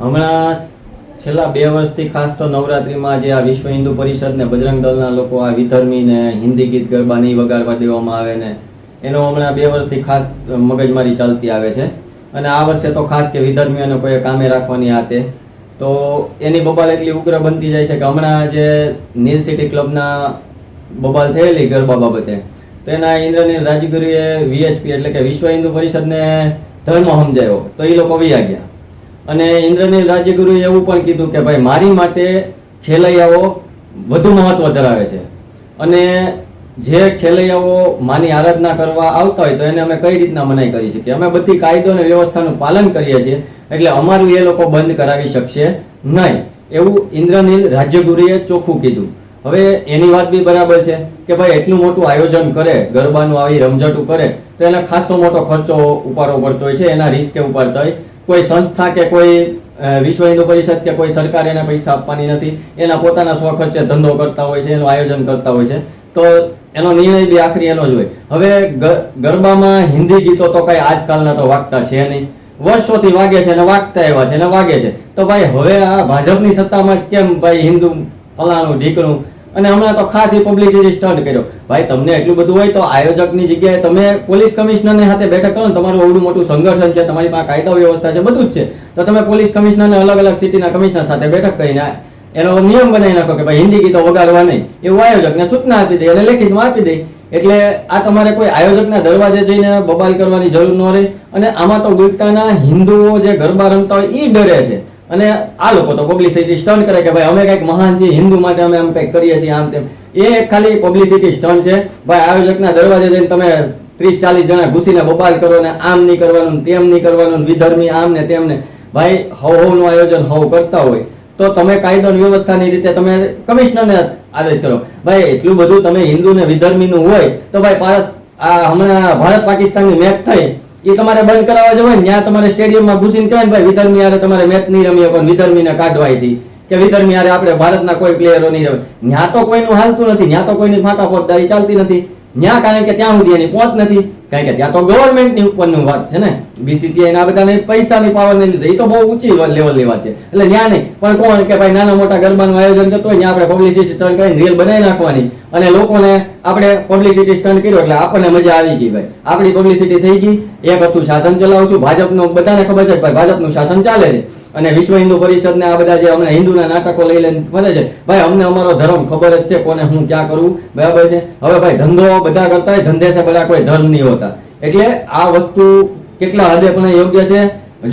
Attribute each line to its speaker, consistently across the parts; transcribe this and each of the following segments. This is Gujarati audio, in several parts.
Speaker 1: હમણાં છેલ્લા બે વર્ષથી ખાસ તો નવરાત્રીમાં જે આ વિશ્વ હિન્દુ પરિષદ ને બજરંગ દળના લોકો આ વિધર્મી ને હિન્દી ગીત ગરબા નહીં વગાડવા દેવામાં આવે ને, એનો હમણાં બે વર્ષથી ખાસ મગજમારી ચાલતી આવે છે. અને આ વર્ષે તો ખાસ કે વિધર્મીઓને કોઈ કામે રાખવાની હાથે તો. એની બબાલ એટલી ઉગ્ર બનતી જાય છે કે હમણાં જે નીલ સિટી ક્લબના બબાલ થયેલી ગરબા બાબતે, તો એના ઇન્દ્રનીલ રાજગુરુએ વીએચપી એટલે કે વિશ્વ હિન્દુ પરિષદને ધર્મ સમજાયો. તો એ લોકો વૈયા ગયા. અને ઇન્દ્રનીલ રાજ્યગુરુએ એવું પણ કીધું કે ભાઈ, મારી માટે ખેલૈયાઓ વધુ મહત્વ ધરાવે છે. અને જે ખેલૈયાઓ માની આરાધના કરવા આવતા હોય તો એને અમે કઈ રીતના મનાઈ કરી શકીએ અમે બધી કાયદો અને વ્યવસ્થાનું પાલન કરીએ છીએ, એટલે અમારું એ લોકો બંધ કરાવી શકશે નહીં. એવું ઇન્દ્રનીલ રાજ્યગુરુએ ચોખ્ખું કીધું. હવે એની વાત બી બરાબર છે કે ભાઈ, એટલું મોટું આયોજન કરે, ગરબાનું આવી રમઝટું કરે, તો એને ખાસો મોટો ખર્ચો ઉપાડવો પડતો હોય છે, એના રિસ્કે ઉપાડતા હોય. કોઈ સંસ્થા કે કોઈ વિશ્વ હિન્દુ પરિષદ કે કોઈ સરકાર એને પૈસા આપવાની નથી, એના પોતાના સ્વખર્ચે ધંધો કરતા હોય છે, એનું આયોજન કરતા હોય છે. તો એનો નિર્ણય બી આખરી એનો જ હોય. હવે ગરબામાં હિન્દી ગીતો તો કઈ આજકાલના તો વાગતા છે નહીં. વર્ષોથી વાગે છે અને વાગતા એવા છે અને વાગે છે. તો ભાઈ હવે આ ભાજપની સત્તામાં કેમ ભાઈ હિન્દુ ફલાણું ઢીકણું અને હમણાં તો ખાસ એ પબ્લિસિટી સ્ટન્ટ કર્યો. ભાઈ, તમને એટલું બધું હોય તો આયોજકની જગ્યાએ તમે પોલીસ કમિશનરની સાથે બેઠક કરો ને તમારું એવડું મોટું સંગઠન છે, તમારી પાસે કાયદા વ્યવસ્થા છે, બધું જ છે. તો તમે પોલીસ કમિશનરને અલગ અલગ સિટીના કમિશનર સાથે બેઠક કરીને એનો નિયમ બનાવી નાખો કે ભાઈ, હિન્દી ગીતો વગાડવા નહીં. એવું આયોજકને સૂચના આપી દે અને લેખિતમાં આપી દે. એટલે આ તમારે કોઈ આયોજકના દરવાજે જઈને બબાલ કરવાની જરૂર ન રહે. અને આમાં તો ગુટકાના હિન્દુઓ જે ગરબા રમતા હોય એ ડરે છે. અને આ લોકો તો પબ્લિસિટી સ્ટન્ટ કરે કે ભાઈ અમે કંઈક મહાન છીએ, હિન્દુ માટે અમે આમ કંઈક કરીએ છીએ, આમ તેમ. એ ખાલી પબ્લિસિટી સ્ટન્ટ છે. ભાઈ, આયોજકના દરવાજે જઈને તમે ત્રીસ ચાલીસ જણા ઘૂસીને બબાલ કરો ને આમ નહીં કરવાનું તેમ નહીં કરવાનું વિધર્મી આમ ને તેમ ને. ભાઈ, હવ હવનું આયોજન હવ કરતા હોય. તો તમે કાયદો વ્યવસ્થાની રીતે તમે કમિશનરને આદેશ કરો. ભાઈ, એટલું બધું તમે હિન્દુ ને વિધર્મીનું હોય તો ભાઈ, ભારત આ હમણાં ભારત પાકિસ્તાનની મેચ થઈ. એ તમારે બંધ કરાવવા જવાય ત્યાં તમારે સ્ટેડિયમમાં ઘૂસીને કહેવાય ભાઈ, વિધર્મી યારે તમારે મેચ નહીં રમી પણ વિધર્મીને કાઢવા હતી કે વિધર્મી હારે આપણે ભારતના કોઈ પ્લેયરો નહીં રમે. ત્યાં તો કોઈનું હાલતું નથી ત્યાં તો કોઈની ફાટા ફોટદારી ચાલતી નથી. ત્યાં કારણ કે ત્યાં સુધી એની પહોંચ નથી. કારણ કે ત્યાં તો ગવર્મેન્ટની ઉપરનું વાત છે ને. બીસીસીઆઈ ના બધાને પૈસાની પાવર નહીં લીધે એ તો બહુ ઊંચી લેવલની વાત છે. એટલે ત્યાં નહીં. પણ કોણ કે ભાઈ નાના મોટા ગરબાનું આયોજન કરતો હોય, ત્યાં આપણે પબ્લિસિટી સ્ટન્ટ કરીને રીલ બનાવી નાખવાની. અને લોકોને આપણે પબ્લિસિટી સ્ટન્ટ કર્યો એટલે આપણને મજા આવી ગઈ ભાઈ. આપણી પબ્લિસિટી થઈ ગઈ. એક હતું શાસન ચલાવું છું. ભાજપનું બધાને ખબર છે ભાઈ ભાજપનું શાસન ચાલે છે. અને વિશ્વ હિન્દુ પરિષદને આ બધા જે હમણાં હિન્દુના નાટકો લઈ લઈને ફરે છે, ભાઈ, અમને અમારો ધર્મ ખબર જ છે કોને હું ક્યાં કરવું બરાબર છે? હવે ભાઈ, ધંધો બધા કરતા હોય, ધંધે છે બધા કોઈ ધર્મ નહીં હોતા. એટલે આ વસ્તુ કેટલા હદે પણ યોગ્ય છે?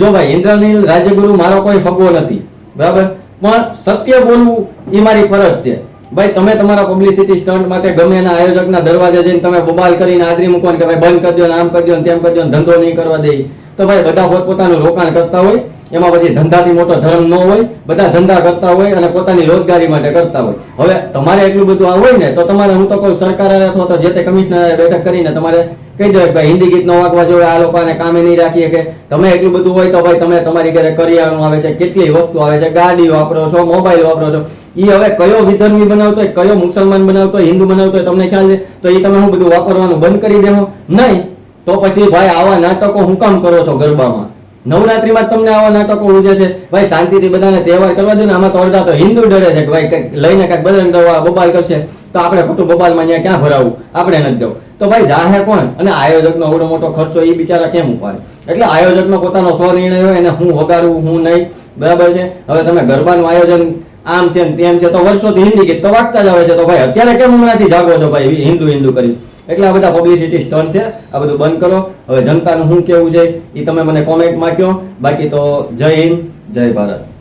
Speaker 1: જો ભાઈ, ઇન્દ્રનીલ રાજ્યગુરુ મારો કોઈ ફગવો નથી, બરાબર? પણ સત્ય બોલવું એ મારી ફરજ છે. ભાઈ, તમે તમારા પબ્લિસિટી સ્ટન્ટ માટે ગમે એના આયોજકના દરવાજે જઈને તમે બબાલ કરીને આદરી મૂકો કે ભાઈ, બંધ કરી દો ને આમ કરી દો ને તેમ કરી દો ને ધંધો નહીં કરવા દે તો ભાઈ, બધા પોતપોતાનું રોકાણ કરતા હોય એમાં પછી ધંધાથી મોટો ધર્મ ન હોય, બધા ધંધા કરતા હોય અને પોતાની રોજગારી માટે કરતા હોય. હવે તમારે એટલું બધું આ હોય ને, તો તમારે, હું તો કહું, સરકાર અથવા તો જે તે કમિશનર બેઠક કરીને તમારે કહી દો ભાઈ, હિન્દી ગીત ન વાગવા જોઈએ, આ લોકોને કામે નહીં રાખીએ કે. તમે એટલું બધું હોય તો ભાઈ, તમે તમારી ઘરે કરિયાણું આવે છે, કેટલી વસ્તુ આવે છે, ગાડી વાપરો છો, મોબાઈલ વાપરો છો. એ હવે કયો વિધર્મી બનાવતો હોય, કયો મુસલમાન બનાવતો હોય, હિન્દુ બનાવતો હોય, તમને ખ્યાલ છે? તો એ તમે હું બધું વાપરવાનું બંધ કરી દેવો નહીં. તો પછી ભાઈ, આવા નાટકો હું કામ કરો છો ગરબામાં? નવરાત્રીમાં તમને આવા નાટકો ઉજે છે. ભાઈ, શાંતિથી બધાને તહેવાર કરવા દો ને, આમાં તો અડધા તો હિન્દુ ડરે છે કે ભાઈ, કંઈક લઈને કાંઈક બદલ દવા બબાલ કરશે. તો આપણે ખોટું બબાલમાં અહીંયા ક્યાં ભરાવું? આપણે નથી જવું. તો ભાઈ જાહે કોણ? અને આયોજકનો અવડો મોટો ખર્ચો એ બિચારા કેમ ઉપાડે? એટલે આયોજકનો પોતાનો સ્વ નિર્ણય હોય, એને હું વગાડવું હું નહીં. બરાબર છે? હવે તમે ગરબાનું આયોજન આમ છે તેમ છે, તો વર્ષોથી હિન્દી ગીત તો વાગતા જ આવે છે. તો ભાઈ, અત્યારે કેમ હમણાંથી જાગો છો ભાઈ? હિન્દુ હિન્દુ કરી એટલે આ બધા પબ્લિસિટી સ્ટન્ટ છે. આ બધું બંધ કરો. હવે જનતાનું શું કેવું છે એ તમે મને કોમેન્ટમાં કહો. બાકી તો જય હિન્દ, જય ભારત.